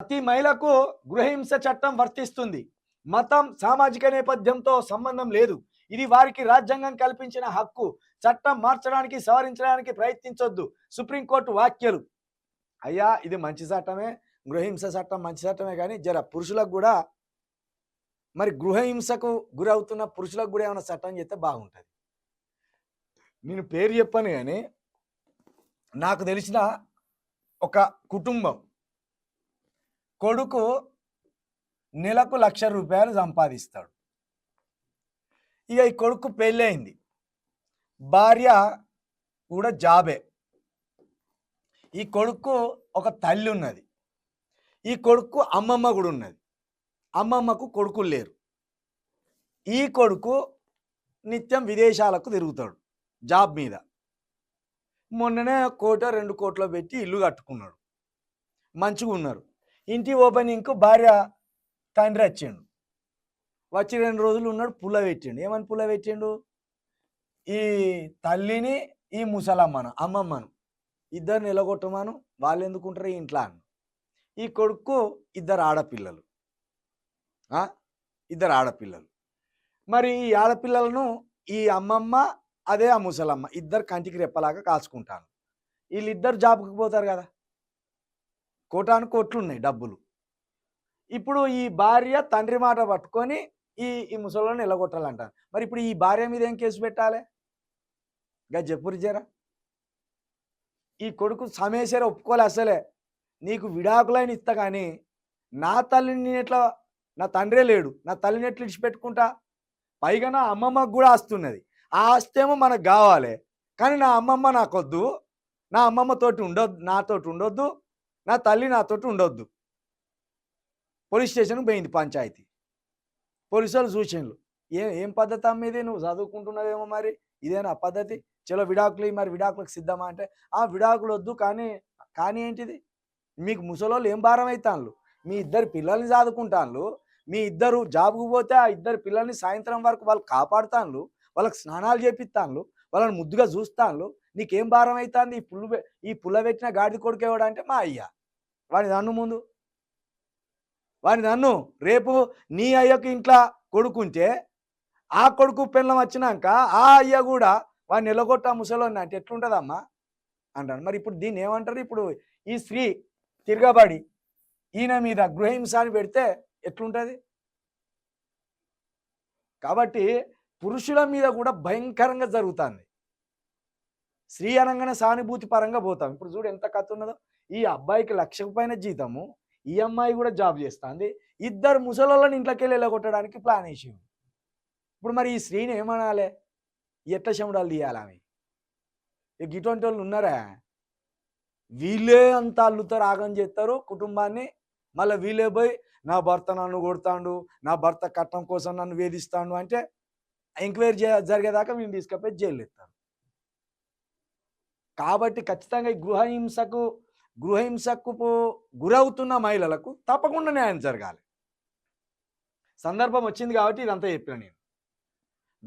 ప్రతి మహిళకు గృహహింస చట్టం వర్తిస్తుంది. మతం సామాజిక నేపథ్యంతో సంబంధం లేదు. ఇది వారికి రాజ్యాంగం కల్పించిన హక్కు. చట్టం మార్చడానికి సవరించడానికి ప్రయత్నించొద్దు. సుప్రీంకోర్టు వ్యాఖ్యలు. అయ్యా ఇది మంచి చట్టమే. గృహహింస చట్టం మంచి చట్టమే కానీ జర పురుషులకు కూడా మరి గృహహింసకు గురవుతున్న పురుషులకు కూడా ఏమైనా చట్టం చేస్తే బాగుంటుంది. నేను పేరు చెప్పాను కానీ నాకు తెలిసిన ఒక కుటుంబం కొడుకు నెలకు లక్ష రూపాయలు సంపాదిస్తాడు. ఇక ఈ కొడుకు పెళ్ళయింది భార్య కూడా జాబే. ఈ కొడుకు ఒక తల్లి ఉన్నది. ఈ కొడుకు అమ్మమ్మ కూడా ఉన్నది. అమ్మమ్మకు కొడుకులు లేరు. ఈ కొడుకు నిత్యం విదేశాలకు తిరుగుతాడు జాబ్ మీద. మొన్ననే కోట రెండు కోట్లో పెట్టి ఇల్లు కట్టుకున్నాడు. మంచిగా ఉన్నారు ఇంటి ఓపెనింగ్కు భార్య తండ్రి వచ్చిండు. వచ్చి రెండు రోజులు ఉన్నాడు పుల్ల పెట్టిండు. ఏమని పుల్ల పెట్టిండు? ఈ తల్లిని ఈ ముసలమ్మను అమ్మమ్మను. ఇద్దరు నిలగొట్టమను వాళ్ళు ఎందుకుంటారు ఈ ఇంట్లో అని ఈ కొడుకు ఇద్దరు ఆడపిల్లలు. ఇద్దరు ఆడపిల్లలు. మరి ఈ ఆడపిల్లలను ఈ అమ్మమ్మ అదే ఆ ముసలమ్మ ఇద్దరు కంటికి రెప్పలాగా కాచుకుంటాను వీళ్ళిద్దరు జాబ్కి పోతారు కదా? కోటాను కోట్లు ఉన్నాయి డబ్బులు. ఇప్పుడు ఈ భార్య తండ్రి మాట పట్టుకొని ఈ ఈ ముసలిని నిలగొట్టాలంటారు. మరి ఇప్పుడు ఈ భార్య మీద ఏం కేసు పెట్టాలి? గా చెప్పురు జరా. ఈ కొడుకు సమేశ్వర ఒప్పుకోలే అసలే. నీకు విడాకులైన ఇస్తా కానీ నా తల్లిని నేను ఎట్లా నా తండ్రే లేడు. నా తల్లిని ఎట్లా ఇడిచిపెట్టుకుంటా పైగా నా అమ్మమ్మకు కూడా ఆస్తున్నది ఆ ఆస్తి ఏమో మనకు కావాలి. కానీ నా అమ్మమ్మ నాకొద్దు. నా అమ్మమ్మ తోటి ఉండొద్దు నాతోటి ఉండొద్దు. నా తల్లి నాతోటి ఉండొద్దు. పోలీస్ స్టేషన్కి పోయింది పంచాయతీ. పోలీసు వాళ్ళు సూచనలు ఏం ఏం పద్ధతి అమ్మేది నువ్వు చదువుకుంటున్నావేమో మరి? ఇదేనా పద్ధతి? చలో విడాకులు మరి విడాకులకు సిద్ధమా అంటే ఆ విడాకులు వద్దు కానీ కానీ ఏంటిది? మీకు ముసలోళ్ళు ఏం భారం అవుతాను మీ ఇద్దరు పిల్లల్ని చదువుకుంటాను మీ ఇద్దరు జాబ్కు పోతే ఆ ఇద్దరు పిల్లల్ని సాయంత్రం వరకు వాళ్ళు కాపాడుతాను వాళ్ళకి స్నానాలు చేపిస్తాను వాళ్ళని ముద్దుగా చూస్తాను నీకేం భారం అవుతుంది ఈ పుల్లు ఈ పుల్ల పెట్టిన గాడి కొడుకు ఎవడంటే మా అయ్య. వాడిని నన్ను ముందు. వాడిని నన్ను. రేపు నీ అయ్యకు ఇంట్లో కొడుకుంటే ఆ కొడుకు పెళ్ళం వచ్చినాక ఆ అయ్య కూడా వాడిని నిలగొట్ట ముసలోని అంటే ఎట్లుంటుందమ్మా? అంటాడు. మరి ఇప్పుడు దీన్ని ఏమంటారు? ఇప్పుడు ఈ స్త్రీ తిరగబడి ఈయన మీద గృహహింస అని పెడితే ఎట్లుంటుంది? కాబట్టి పురుషుల మీద కూడా భయంకరంగా జరుగుతుంది. స్త్రీ అనగానే సానుభూతి పరంగా పోతాం. ఇప్పుడు చూడు ఎంత కథ ఉన్నదో. ఈ అబ్బాయికి లక్షకు పైన జీతము ఈ అమ్మాయి కూడా జాబ్ చేస్తుంది. ఇద్దరు ముసలోళ్ళని ఇంట్లోకి వెళ్ళి వెళ్ళగొట్టడానికి ప్లాన్ వేసి ఇప్పుడు మరి ఈ స్త్రీని ఏమనాలి? ఎట్ల శముడాలు తీయాలి ఆమె? ఇక ఇటువంటి వాళ్ళు ఉన్నారా? వీళ్ళే అంత అల్లుతారు ఆగం చేస్తారు కుటుంబాన్ని. మళ్ళీ వీళ్ళే పోయి నా భర్త నన్ను కొడతాడు నా భర్త కట్నం కోసం నన్ను వేధిస్తాడు అంటే ఎంక్వైరీ చే జరిగేదాకా మేము తీసుకపోయి జైలు ఎత్తారు. కాబట్టి ఖచ్చితంగా ఈ గృహహింసకు గృహహింసకు పో- గురవుతున్న మహిళలకు తప్పకుండా న్యాయం జరగాలి. సందర్భం వచ్చింది కాబట్టి ఇదంతా చెప్పిన నేను.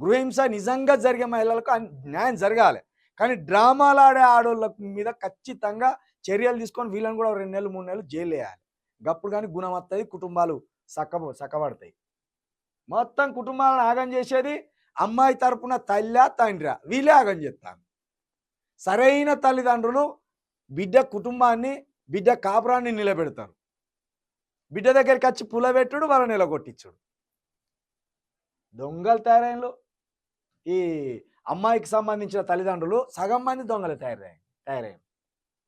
గృహహింస నిజంగా జరిగే మహిళలకు న్యాయం జరగాలి. కానీ డ్రామాలు ఆడే ఆడోళ్ళ మీద ఖచ్చితంగా చర్యలు తీసుకొని వీళ్ళని కూడా రెండు నెలలు మూడు నెలలు జైలు వేయాలి. గప్పుడు కానీ గుణం వస్తుంది కుటుంబాలు సక్క సక్కబడతాయి మొత్తం కుటుంబాలను ఆగం చేసేది అమ్మాయి తరపున తల్లా తండ్రి. వీళ్ళే ఆగం చేస్తాను సరైన తల్లిదండ్రులు బిడ్డ కుటుంబాన్ని బిడ్డ కాపురాన్ని నిలబెడతారు. బిడ్డ దగ్గరికి వచ్చి పులబెట్టుడు వాళ్ళని నిలగొట్టించుడు. దొంగలు తయారైనలు ఈ అమ్మాయికి సంబంధించిన తల్లిదండ్రులు సగం మంది దొంగలు తయారయ్యారు తయారయ్యారు.